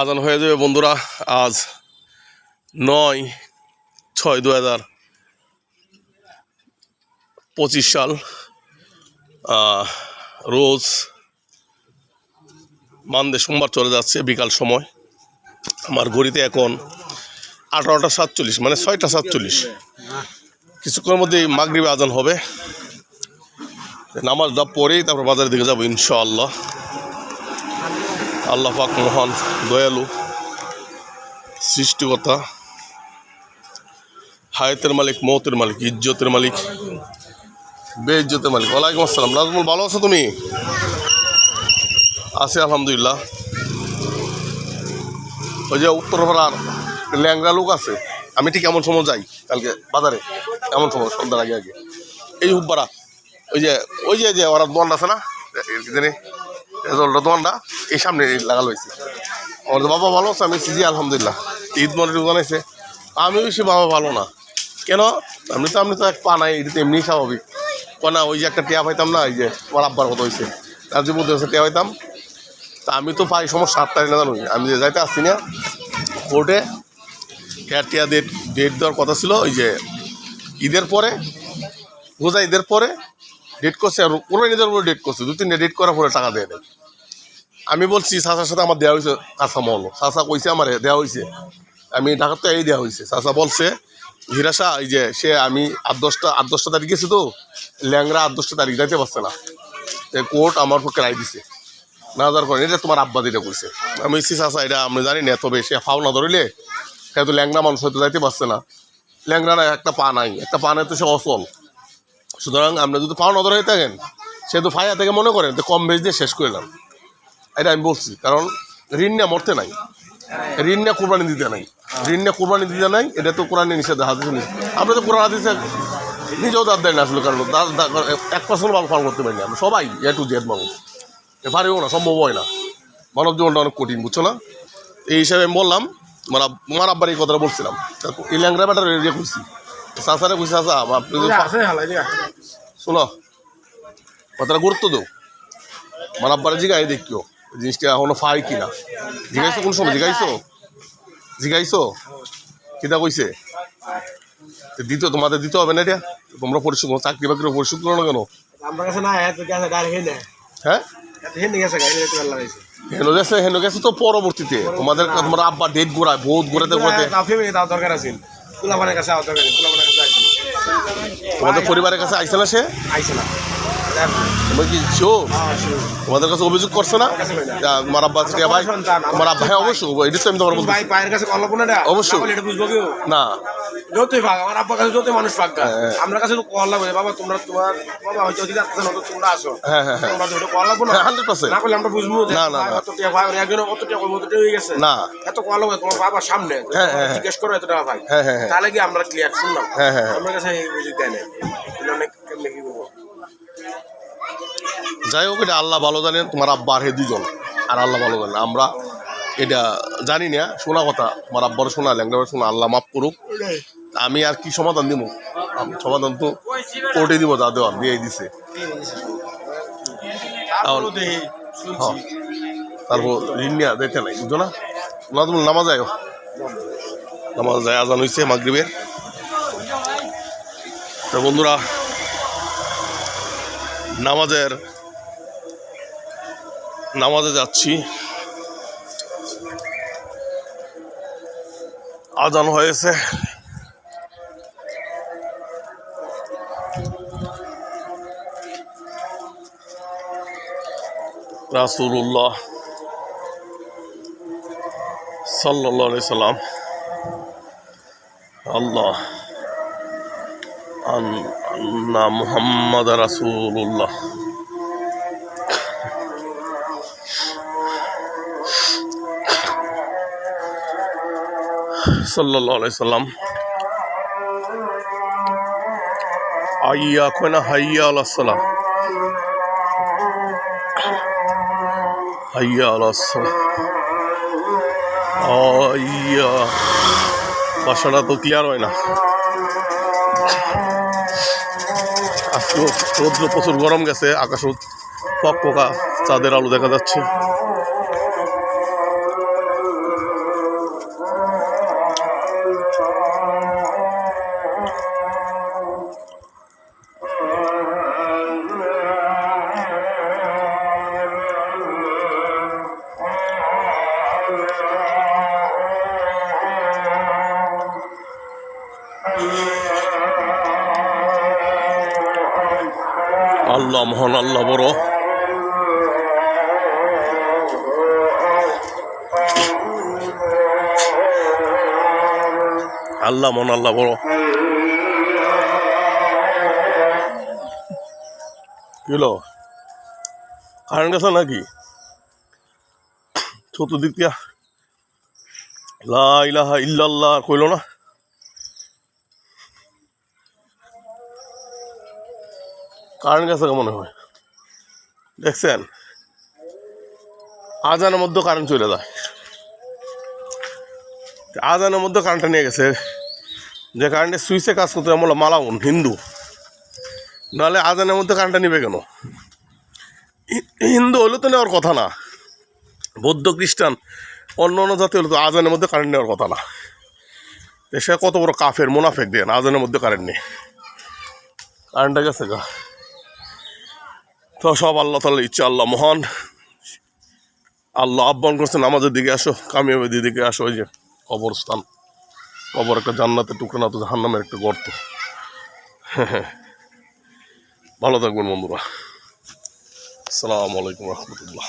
আজান হয়ে যাবে, বন্ধুরা। আজ নয় ছয় দু হাজার পঁচিশ সাল রোজ মানদে সোমবার চলে যাচ্ছে বিকাল সময়। আমার ঘড়িতে এখন আঠারোটা সাতচল্লিশ মানে ছয়টা সাতচল্লিশ। কিছুক্ষণের মধ্যে মাগরিবে আজান হবে। নামাজ নামাজটা পরেই তারপর বাজারের দিকে যাব, ইনশাআল্লাহ। আল্লাহ পাক মহান দয়ালু, সৃষ্টিকর্তা, হায়াতের মালিক মৌতের মালিক, ইজ্জতের মালিক বে ইজ্জতের মালিক। ওয়ালাইকুম আসসালাম। নাজমুল, ভালো আছো তুমি? আছি আলহামদুলিল্লাহ। ওই যে উত্তর উত্তরপাড়ার ল্যাংরা লোক আছে, আমি ঠিক এমন সময় যাই, কালকে বাজারে। এমন সময়, সন্ধ্যার আগে আগে। এই হুব্বারা, ওই যে ওই যে ওরা দোয়ান আছে না? রেজল্টটা দোয়ানটা এই সামনে লাগালো হয়েছে। আমার তো বাবা ভালো আছে, আমি সিজি, আলহামদুলিল্লাহ। ঈদ মনে বানাইছে আমি বেশি বাবা ভালো না। কেন? আপনি তো আপনি তো এক পা নাই, এটা তো এমনি স্বাভাবিক। না, ওই যে একটা টিয়া পাইতাম না ওই যে আমার আব্বার কথা হয়েছে। তার যে মধ্যে টিয়া পাইতাম, তা আমি তো পাই, সমস্যা সাতটায় না জানুই। আমি যে যাইতে আসছি না, কোর্টে হেয়ার টিয়া ডেট ডেট দেওয়ার কথা ছিল, ওই যে ঈদের পরে, রোজা ঈদের পরে, ডেট করছে, আর কোরবানি ঈদের পরে ডেট করছে। দু তিনটে ডেট করার পরে টাকা দেয় আমি বলছি, চাচার সাথে আমার দেওয়া হয়েছে কাঁচা মল। চাচা কইছে আমার দেওয়া হয়েছে আমি ঢাকার তো এই দেওয়া হয়েছে চাচা বলছে, হিরাসা, এই যে সে আমি আট দশটা আট দশটা তারিখ গেছি তো ল্যাংরা আট দশটা তারিখ যাইতে পারছে না। কোর্ট আমার পক্ষে রায় দিছে। না যাওয়ার কারণে এটা তোমার আব্বা যেটা করছে আমি সি চাচা, এটা আমি জানি না, তবে সে ফাও না ধরিলে সে তো ল্যাংরা মানুষ, হয়তো যাইতে পারছে না। ল্যাংরা না একটা পা নাই, একটা পা নাই তো সে অচল। সুতরাং আমরা যদি পাও না ধরে থাকেন, সে তো ফাইয়া থেকে মনে করেন, তো কম বেশ দিয়ে শেষ করলাম এটা আমি বলছি কারণ ঋণ নিয়ে মরতে নাই। ঋণ নিয়ে কোরবানি দিতে নাই। ঋণ নিয়ে কোরবানি দিতে নাই এটা তো কোরআন নিষেধ হাদিস আমরা তো কোরআন হাদিসে নিজেও দাঁত দেয় না আসলে কারণ এক পার্সেন্ট ভালো ফার্ম করতে পারি না আমরা। সবাই এ টু জেড মানুষ। এ পারিও না সম্ভব হয় না। মানব জীবনটা অনেক কঠিন বুঝছ না? এই হিসাবে আমি বললাম আমার আব- আমার আব্বার এই কথাটা বলছিলাম। এই ল্যাংরা ব্যাটার ইয়ে খুঁজছি কইছি। চাষা আপনি শোনো কথাটা গুরুত্ব দাও। আমার আব্বারে জিগাই দেখিও। জিনিসটা এখনও ফাই কিনা? জিগাইছো কোন সময়? জিগাইছো? জিগাইছো? কিতা কইছে? দিত তোমাদের দিতে হবে না এটা? তোমরা পরিশোধ চাকরি বাকরি পরিশোধ করো না কেন? আমার কাছে না হ্যাঁ? গেছে হেনো গেছে তো পরবর্তীতে। তোমাদের তোমার আব্বা ডেট ঘোরায় বহুত ঘোরাতে ঘোরাতে। দরকার আছে। তোমাদের পরিবারের কাছে আইসে না সে? আইছে না। তোমাদের কাছে অভিযোগ করছে না? আব্বা ভাই আব্বা হ্যাঁ অবশ্যই এটা তো আমি তোমার ভাই পায়ের কাছে কল্প না অবশ্যই। না বলে এটা বুঝব কেউ? না। যতই ভাগ আমার আব্বার কাছে যতই মানুষ ভাগ হ্যাঁ। আমরা কাছে কল লাগবে বাবা তোমরা তোমার বাবা হয়তো অধিকার আছে না তোমরা আসো। হ্যাঁ হ্যাঁ হ্যাঁ। কল লাগবো না। হ্যাঁ, 100% না করলে আমরা বুঝব না, না, না। অত টাকা ভাই একজন অত কম অত হয়ে গেছে। না। এত কল লাগবে তোমার বাবার সামনে। জিজ্ঞেস করো এত টাকা ভাই। তাহলে কি আমরা ক্লিয়ার শুনলাম। হ্যাঁ, হ্যাঁ, হ্যাঁ। আমার কাছে এই বুঝি দেয় না অনেক কেমনে কি করব যাই হোক এটা আল্লাহ ভালো জানেন তোমার আব্বা আর হে দুজন আর আল্লাহ ভালো জানেন আমরা এটা জানি না শোনা কথা তোমার আব্বার শোনা ল্যাংটা শোনা আল্লাহ মাফ করুক। আমি আর কি সমাধান দিব? সমাধান তো কোর্টে দিব যা দেওয়ার দিয়ে দিছে। হ্যাঁ। তারপর ঋণ নেওয়া দেখে নাই বুঝো না? না তুমি নামাজ যায় নামাজ যায় আজান হয়েছে মাগরিবের। তো বন্ধুরা নামাজের নামাজে যাচ্ছি। আজান হয়েছে। রাসুল্লাহ সাল্লাহ সাল্লাম। আল্লাহ। আন- আন্না মুহাম্মদ রাসুল্লাহ সাল্লাহ সাল্লাম আইয়া কয়না হাইয়া আল্লাহ সালাম, হাইয়া আল্লাহ আইয়া, বাসাটা তো ক্লিয়ার হয় না। আজকে রৌদ্র প্রচুর গরম গেছে আকাশ ফক পোকা, চাঁদের আলো দেখা যাচ্ছে। আল্লাহ মহান আল্লাহ বড়। আল্লাহ মহান আল্লাহ বড়। কিলো কারেন্ট গেছে নাকি? চতুর্দিক দিয়া। লা ইলাহা ইল্লাল্লাহ কইল না। কারেন্ট গেছে মনে হয়? দেখছেন? আজানের মধ্যে কারেন্ট চলে যায়। আজানের মধ্যে কারেন্টটা নিয়ে গেছে। যে কারেন্টের সুইচে কাজ করতে আমরা মালাউন, হিন্দু। নাহলে আজানের মধ্যে কারেন্টটা নিবে কেন? হিন্দু হলে তো নেওয়ার কথা না। বৌদ্ধ খ্রিস্টান, অন্য অন্য জাতি হলে তো আজানের মধ্যে কারেন্ট নেওয়ার কথা না। সে কত বড় কাফের, মুনাফেক দেন আজানের মধ্যে কারেন্ট নেই। কারেন্টটা গেছে গা। তো সব আল্লাহ তাল্লাহ ইচ্ছা, আল্লাহ মহান। আল্লাহ আহ্বান করছেন আমাদের দিকে আসো, কামিয়াবের দিকে আসো। ওই যে কবরস্থান। কবর একটা জান্নাতের টুকরো না, তো জাহান্নামের একটা গর্ত। ভালো থাকবেন বন্ধুরা। আসসালামু আলাইকুম রহমতুল্লাহ।